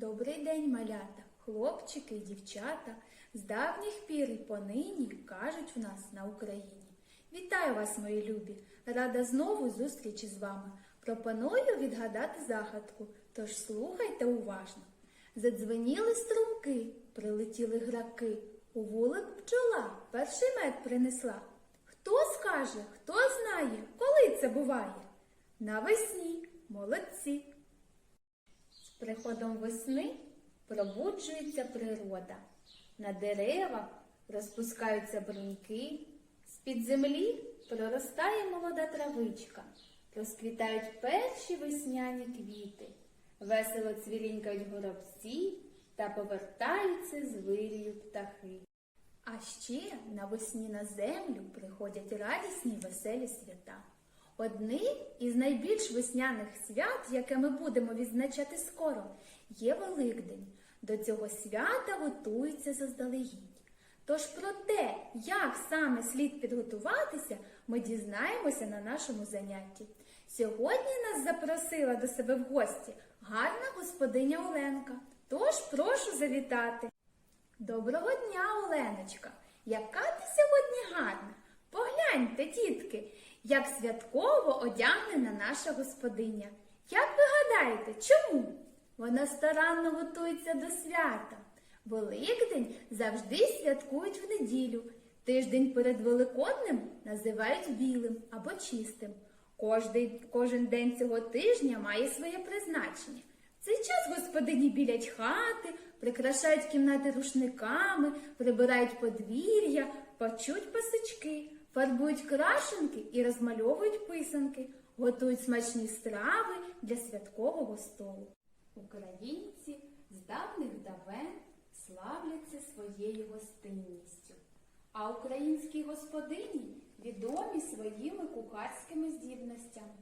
Добрий день, малята, хлопчики і дівчата. З давніх пір і понині кажуть в нас на Україні. Вітаю вас, мої любі! Рада знову зустрічі з вами. Пропоную відгадати загадку, тож слухайте уважно. Задзвеніли струмки, прилетіли граки. У вулик бджола перший мед принесла. Хто скаже, хто знає, коли це буває? Навесні, молодці. Приходом весни пробуджується природа. На деревах розпускаються бруньки, з-під землі проростає молода травичка, розквітають перші весняні квіти, весело цвірінькають горобці та повертаються з вирію птахи. А ще навесні на землю приходять радісні й веселі свята. Одним із найбільш весняних свят, яке ми будемо відзначати скоро, є Великдень. До цього свята готуються заздалегідь. Тож про те, як саме слід підготуватися, ми дізнаємося на нашому занятті. Сьогодні нас запросила до себе в гості гарна господиня Оленка. Тож прошу завітати. Доброго дня, Оленочка! Яка ти сьогодні гарна! Погляньте, дітки, як святково одягнена наша господиня. Як ви гадаєте, чому? Вона старанно готується до свята. Великдень завжди святкують в неділю. Тиждень перед Великоднем називають білим або чистим. Кожний, кожен день цього тижня має своє призначення. В цей час господині білять хати, прикрашають кімнати рушниками, прибирають подвір'я, пачуть пасочки, фарбують крашенки і розмальовують писанки, готують смачні страви для святкового столу. Українці з давних давен славляться своєю гостинністю, а українські господині відомі своїми кухарськими здібностями.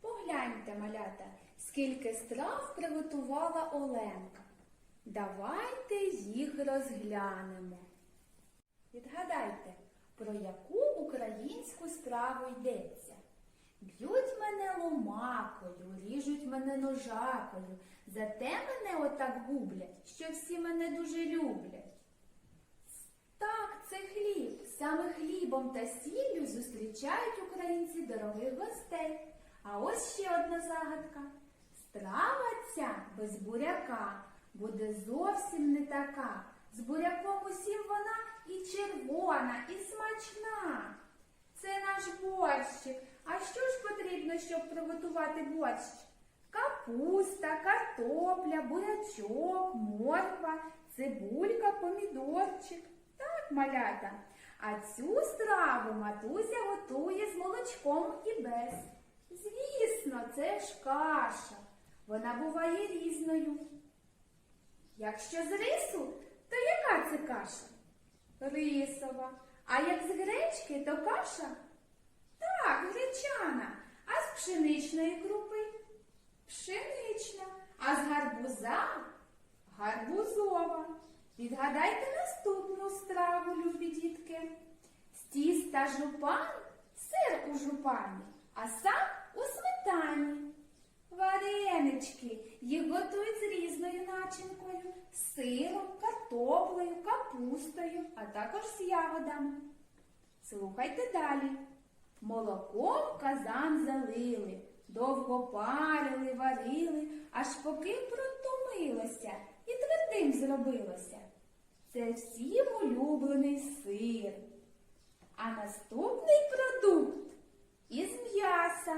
Погляньте, малята, скільки страв приготувала Оленка. Давайте їх розглянемо. Відгадайте, про яку українську страву йдеться? Б'ють мене ломакою, ріжуть мене ножакою, зате мене отак гублять, що всі мене дуже люблять. Так, це хліб. Саме хлібом та сіллю зустрічають українці дорогих гостей. А ось ще одна загадка. Страва ця без буряка буде зовсім не така. З буряком усім вона і червона, і смачна. Це наш борщик. А що ж потрібно, щоб приготувати борщ? Капуста, картопля, бурячок, морква, цибулька, помідорчик. Так, малята. А цю страву матуся готує з молочком і без. Звісно, це ж каша. Вона буває різною. Якщо з рису, це каша? Рисова. А як з гречки, то каша? Так, гречана. А з пшеничної крупи? Пшенична. А з гарбуза? Гарбузова. Відгадайте наступну страву, любі дітки. З тіста жупан сир у жупані, а сам у сметані. Варенички. Їх готують з різною начинкою, сиром, картоплею, капустою, а також з ягодами. Слухайте далі. Молоком казан залили, довго парили, варили, аж поки протомилося і твердим зробилося. Це всім улюблений сир. А наступний продукт із м'яса,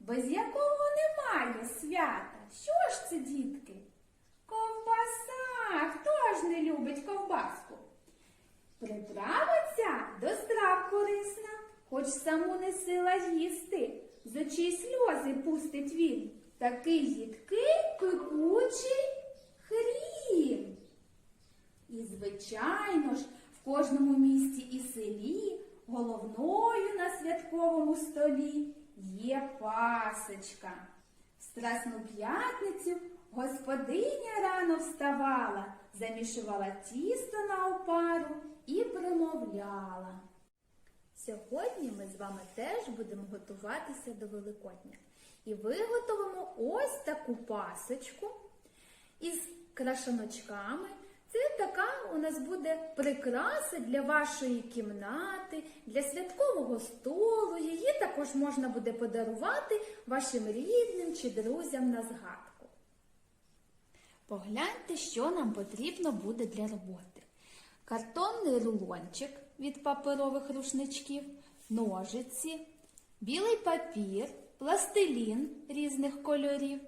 без якого немає свята. Що ж це, дітки? Ковбаса! Хто ж не любить ковбаску? Приправа ця до страв корисна, хоч саму не сила їсти, з очей сльози пустить він. Такий їдкий кипучий хрін. І, звичайно ж, в кожному місті і селі головною на святковому столі є пасочка. Страсну п'ятницю господиня рано вставала, замішувала тісто на опару і примовляла. Сьогодні ми з вами теж будемо готуватися до Великодня. І виготовимо ось таку пасочку із крашаночками. Це така у нас буде прикраса для вашої кімнати, для святкового столу. Також можна буде подарувати вашим рідним чи друзям на згадку. Погляньте, що нам потрібно буде для роботи. Картонний рулончик від паперових рушничків, ножиці, білий папір, пластилін різних кольорів,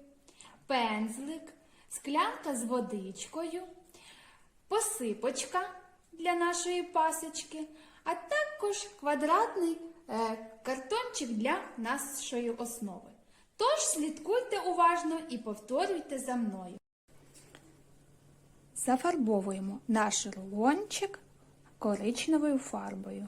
пензлик, склянка з водичкою, посипочка для нашої пасочки, а також квадратний е, картончик для нашої основи. Тож слідкуйте уважно і повторюйте за мною. Зафарбовуємо наш рулончик коричневою фарбою.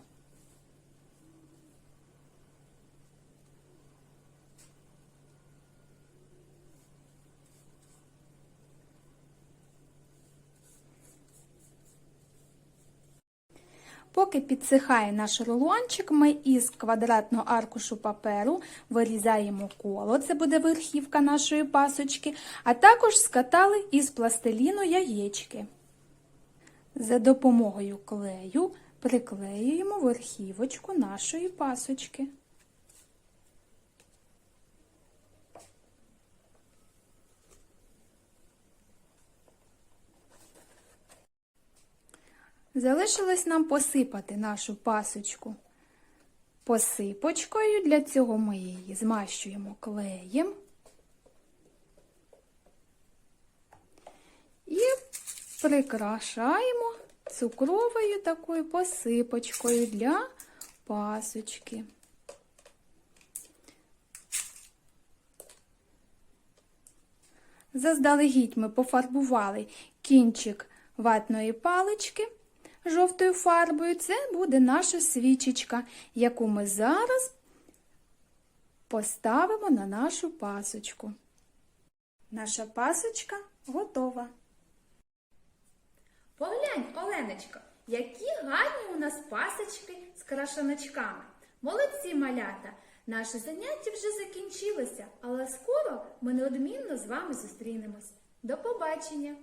Поки підсихає наш рулончик, ми із квадратного аркушу паперу вирізаємо коло, це буде верхівка нашої пасочки, а також скатали із пластиліну яєчки. За допомогою клею приклеюємо верхівочку нашої пасочки. Залишилось нам посипати нашу пасочку посипочкою. Для цього ми її змащуємо клеєм і прикрашаємо цукровою такою посипочкою для пасочки. Заздалегідь ми пофарбували кінчик ватної палички жовтою фарбою. Це буде наша свічечка, яку ми зараз поставимо на нашу пасочку. Наша пасочка готова. Поглянь, Оленочко, які гарні у нас пасочки з крашаночками. Молодці малята! Наше заняття вже закінчилося, але скоро ми неодмінно з вами зустрінемось. До побачення!